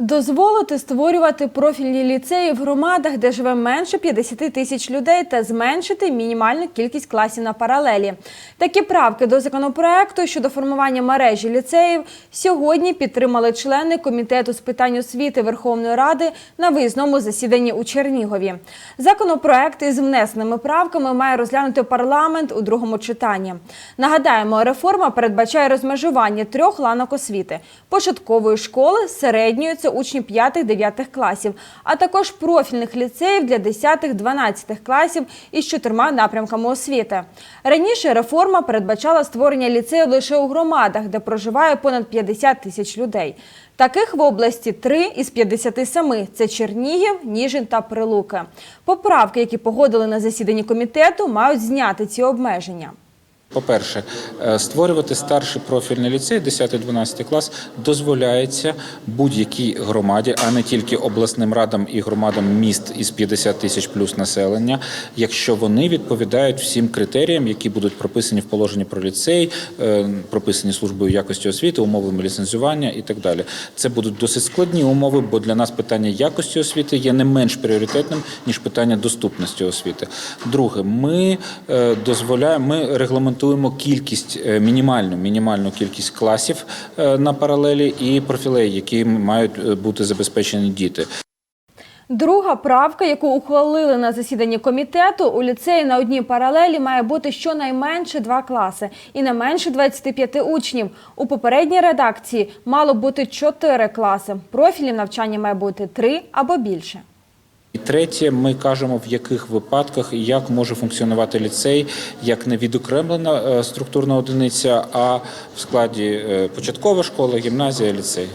Дозволити створювати профільні ліцеї в громадах, де живе менше 50 тисяч людей, та зменшити мінімальну кількість класів на паралелі. Такі правки до законопроекту щодо формування мережі ліцеїв сьогодні підтримали члени комітету з питань освіти Верховної Ради на виїзному засіданні у Чернігові. Законопроект із внесеними правками має розглянути парламент у другому читанні. Нагадаємо, реформа передбачає розмежування трьох ланок освіти: початкової школи, середньої це учні 5-9 класів, а також профільних ліцеїв для 10-12 класів із чотирма напрямками освіти. Раніше реформа передбачала створення ліцею лише у громадах, де проживає понад 50 тисяч людей. Таких в області три із 57 – це Чернігів, Ніжин та Прилуки. Поправки, які погодили на засіданні комітету, мають зняти ці обмеження. По-перше, е, створювати старший профільний ліцей, 10-12 клас, дозволяється будь-якій громаді, а не тільки обласним радам і громадам міст із 50 тисяч плюс населення, якщо вони відповідають всім критеріям, які будуть прописані в положенні про ліцей, е, прописані службою якості освіти, умовами ліцензування і так далі. Це будуть досить складні умови, бо для нас питання якості освіти є не менш пріоритетним ніж питання доступності освіти. Друге, ми е, дозволяємо, ми регламентуємо кількість е, мінімальну мінімальну кількість класів е, на паралелі і профілей, які мають е, бути забезпечені діти. Друга правка, яку ухвалили на засіданні комітету, у ліцеї на одній паралелі має бути щонайменше два класи і не менше 25 учнів. У попередній редакції мало бути чотири класи. Профілів навчання має бути три або більше. І третє, ми кажемо, в яких випадках і як може функціонувати ліцей як не відокремлена е, структурна одиниця, а в складі е, початкова школа, гімназія, ліцей.